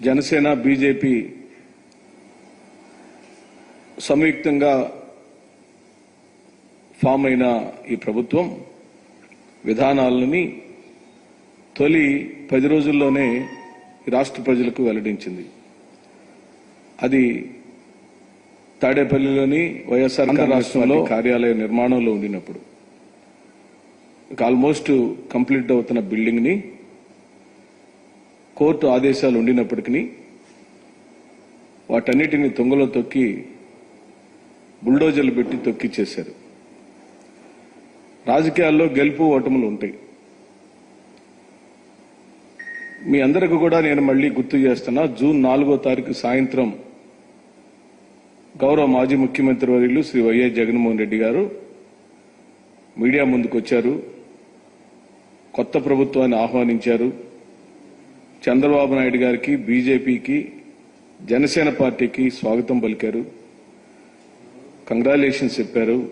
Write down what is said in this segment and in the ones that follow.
Janasena BJP సంయుక్తంగా form అయిన ఈ ప్రభుత్వం విధానాలని తొలి పది రోజుల్లోనే రాష్ట్ర ప్రజలకు వెల్లడించింది. అది తాడేపల్లిలోని వైఎస్ఆర్ రాష్ట్రంలో కార్యాలయ నిర్మాణంలో ఉండినప్పుడు. ఆల్మోస్ట్ కంప్లీట్ అవుతున్న బిల్డింగ్ని కోర్టు ఆదేశాలు ఉండినప్పటికీ వాటన్నిటిని తొంగలో తొక్కి బుల్డోజర్లు పెట్టి తొక్కిచ్చేశారు. రాజకీయాల్లో గెలుపు ఓటములు ఉంటాయి. మీ అందరికి కూడా నేను మళ్ళీ గుర్తు చేస్తున్నా జూన్ నాలుగో తారీఖు సాయంత్రం గౌరవ మాజీ ముఖ్యమంత్రి వర్యులు శ్రీ వైఎస్ జగన్మోహన్ రెడ్డి గారు మీడియా ముందుకు వచ్చారు కొత్త ప్రభుత్వాన్ని ఆహ్వానించారు. చంద్రబాబు నాయుడు గారికి బీజేపీకి జనసేన పార్టీకి స్వాగతం పలికారు. కంగ్రాచులేషన్స్ చెప్పారు.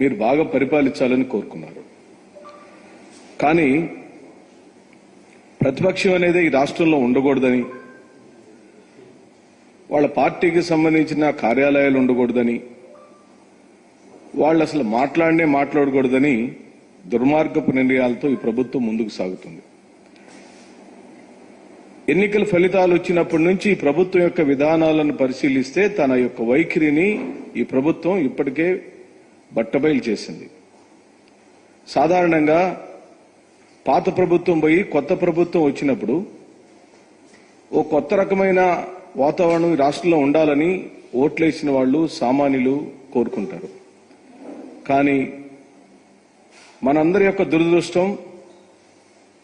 మీరు బాగా పరిపాలించాలని కోరుకున్నారు. కానీ ప్రతిపక్షం అనేది ఈ రాష్ట్రంలో ఉండకూడదని వాళ్ళ పార్టీకి సంబంధించిన కార్యాలయాలు ఉండకూడదని వాళ్ళు అసలు మాట్లాడినే మాట్లాడకూడదని దుర్మార్గపు నిర్ణయాలతో ఈ ప్రభుత్వం ముందుకు సాగుతుంది. ఎన్నికల ఫలితాలు వచ్చినప్పటి నుంచి ఈ ప్రభుత్వం యొక్క విధానాలను పరిశీలిస్తే తన యొక్క వైఖరిని ఈ ప్రభుత్వం ఇప్పటికే బట్టబయలు చేసింది. సాధారణంగా పాత ప్రభుత్వం పోయి కొత్త ప్రభుత్వం వచ్చినప్పుడు ఓ కొత్త రకమైన వాతావరణం రాష్ట్రంలో ఉండాలని ఓట్లేసిన వాళ్ళు సామాన్యులు కోరుకుంటారు. కానీ మనందరి యొక్క దురదృష్టం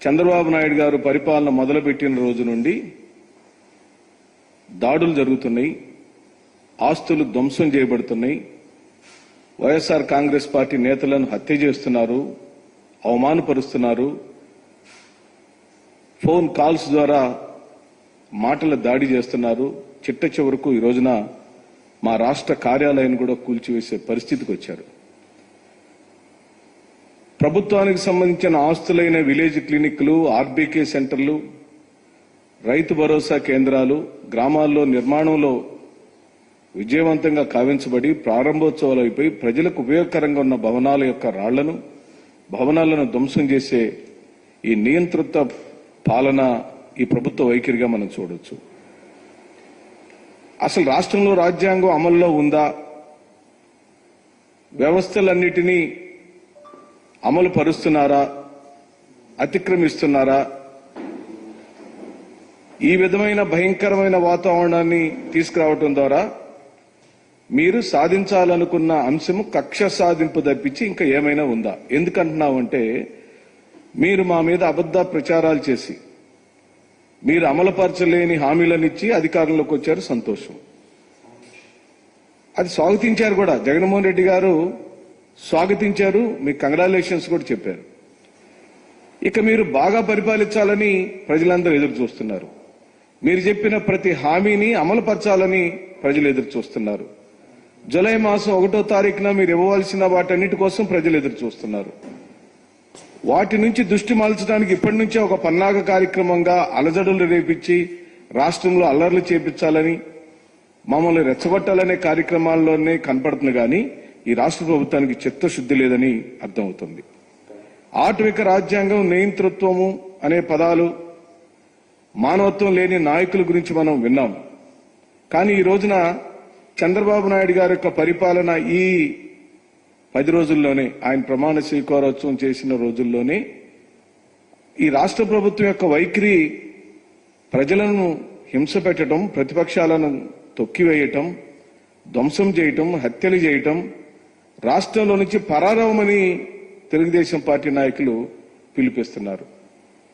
చంద్రబాబు నాయుడు గారు పరిపాలన మొదలుపెట్టిన రోజు నుండి దాడులు జరుగుతున్నాయి ఆస్తులు ధ్వంసం చేయబడుతున్నాయి వైఎస్ఆర్ కాంగ్రెస్ పార్టీ నేతలను హత్య చేస్తున్నారు అవమానపరుస్తున్నారు ఫోన్ కాల్స్ ద్వారా మాటల దాడి చేస్తున్నారు. చిట్ట చివరకు ఈ రోజున మా రాష్ట్ర కార్యాలయాన్ని కూడా కూల్చివేసే పరిస్థితికి వచ్చారు. ప్రభుత్వానికి సంబంధించిన ఆస్తులైన విలేజ్ క్లినిక్లు ఆర్బీకే సెంటర్లు రైతు భరోసా కేంద్రాలు గ్రామాల్లో నిర్మాణంలో విజయవంతంగా కావించబడి ప్రారంభోత్సవాలు అయిపోయి ప్రజలకు ఉపయోగకరంగా ఉన్న భవనాల యొక్క రాళ్ళను భవనాలను ధ్వంసం చేసే ఈ నియంత్రిత పాలన ఈ ప్రభుత్వ వైఖరిగా మనం చూడొచ్చు. అసలు రాష్ట్రంలో రాజ్యాంగం అమల్లో ఉందా? వ్యవస్థలన్నిటినీ అమలు పరుస్తున్నారా? అతిక్రమిస్తున్నారా? ఈ విధమైన భయంకరమైన వాతావరణాన్ని తీసుకురావటం ద్వారా మీరు సాధించాలనుకున్న అంశము కక్ష సాధింపు తప్పించి ఇంకా ఏమైనా ఉందా? ఎందుకంటున్నామంటే మీరు మా మీద అబద్ధ ప్రచారాలు చేసి మీరు అమలుపరచలేని హామీలనిచ్చి అధికారంలోకి వచ్చారు సంతోషం. అది స్వాగతించారు కూడా. జగన్మోహన్ రెడ్డి గారు స్వాగతించారు. మీకు కంగ్రాచులేషన్స్ కూడా చెప్పారు. ఇక మీరు బాగా పరిపాలించాలని ప్రజలందరూ ఎదురు చూస్తున్నారు. మీరు చెప్పిన ప్రతి హామీని అమలుపరచాలని ప్రజలు ఎదురు చూస్తున్నారు. జూలై మాసం ఒకటో తారీఖున మీరు ఇవ్వవలసిన వాటన్నిటి కోసం ప్రజలు ఎదురు చూస్తున్నారు. వాటి నుంచి దృష్టి మలచడానికి ఇప్పటి నుంచే ఒక పన్నాగ కార్యక్రమంగా అలజడులు రేపించి రాష్ట్రంలో అల్లర్లు చేపించాలని మమ్మల్ని రెచ్చగొట్టాలనే కార్యక్రమాల్లోనే కనపడుతుంది కానీ ఈ రాష్ట్ర ప్రభుత్వానికి చిత్తశుద్ధి లేదని అర్థమవుతుంది. ఆటవిక రాజ్యాంగం నియంతృత్వము అనే పదాలు మానవత్వం లేని నాయకుల గురించి మనం విన్నాం. కానీ ఈ రోజున చంద్రబాబు నాయుడు గారి యొక్క పరిపాలన ఈ పది రోజుల్లోనే ఆయన ప్రమాణ స్వీకారోత్సవం చేసిన రోజుల్లోనే ఈ రాష్ట్ర ప్రభుత్వం యొక్క వైఖరి ప్రజలను హింస పెట్టడం ప్రతిపక్షాలను తొక్కివేయటం ధ్వంసం చేయటం హత్యలు చేయటం రాష్ట్రంలో నుంచి పరారవమని తెలుగుదేశం పార్టీ నాయకులు పిలిపిస్తున్నారు.